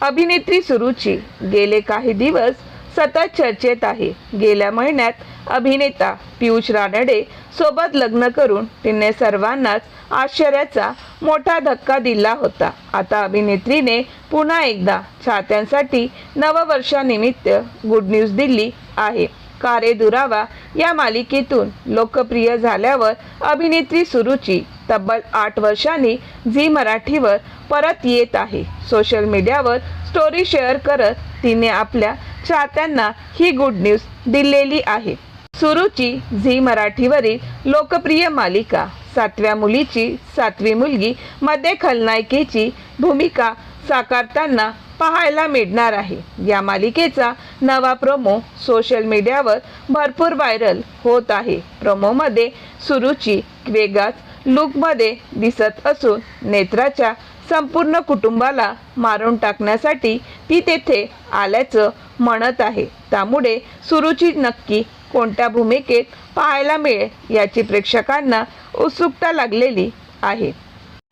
अभिनेत्री सुरुची गेले काही दिवस सतत चर्चेत आहे. गेल्या महिन्यात अभिनेता पियुष रानडे सोबत लग्न करून तिने सर्वांनाच आश्चर्याचा मोठा धक्का दिला होता. आता अभिनेत्रीने पुन्हा एकदा चाहत्यांसाठी नववर्षानिमित्त गुड न्यूज दिली आहे. कारे दुरावा या मालिकेतून लोकप्रिय झाल्यावर अभिनेत्री सुरुची तब्बल आठ वर्षांनी झी मराठीवर परत येत आहे. सोशल मीडियावर स्टोरी शेअर करत तिने आपल्या चाहत्यांना ही गुड न्यूज दिलेली आहे. सुरुची झी मराठीवरील लोकप्रिय मालिका सातव्या मुलीची सातवी मुलगी मध्ये खलनायिकेची भूमिका साकारताना पाहायला मिळणार आहे. या मालिकेचा नवा प्रोमो सोशल मीडियावर भरपूर व्हायरल होत आहे. प्रोमोमध्ये सुरुची वेगाच लुकमध्ये दिसत असून नेत्राच्या संपूर्ण कुटुंबाला मारून टाकण्यासाठी ती तेथे आल्याचं म्हणत आहे. त्यामुळे सुरुची नक्की कोणत्या भूमिकेत पाहायला मिळेल याची प्रेक्षकांना उत्सुकता लागलेली आहे.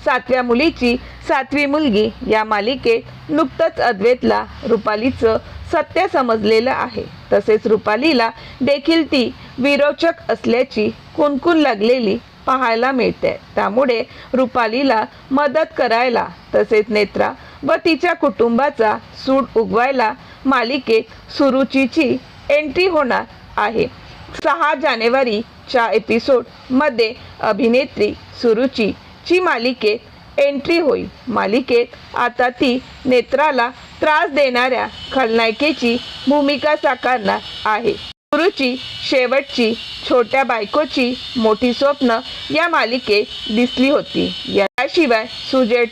सातव्या मुलीची सातवी मुलगी या मालिकेत नुकतंच अद्वैतला रुपालीचं सत्य समजलेलं आहे. तसेच रुपालीला देखील ती विरोचक असल्याची कुणकुण लागलेली पाहायला मिळते. त्यामुळे रुपालीला मदत करायला तसेच नेत्रा व तिच्या कुटुंबाचा सूड उगवायला मालिकेत सुरुचीची एंट्री होणार आहे. सहा जानेवारीच्या एपिसोडमध्ये अभिनेत्री सुरुची ची मालिकेत एंट्री होईल मालिकेत आता ती नेत्राला त्रास देणाऱ्या खलनायिकेची भूमिका साकारणार आहे. गुरुची शेवटची छोट्या बायकोची मोठी स्वप्न या मालिकेत दिसली होती. याशिवाय सुजय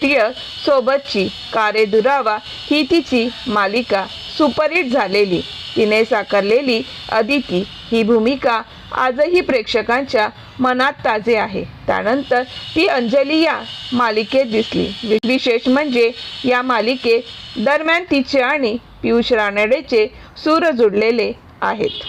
सोबतची कारे दुरावा ही तिची मालिका सुपरहिट झालेली. तिने साकारलेली अदिती ही भूमिका आजही प्रेक्षकांच्या मनात ताजे आहे. त्यानंतर ती अंजली या मालिकेत दिसली. विशेष म्हणजे या मालिकेत दरम्यान तिचे आणि पियुष रानडेचे सूर जुडलेले आहेत.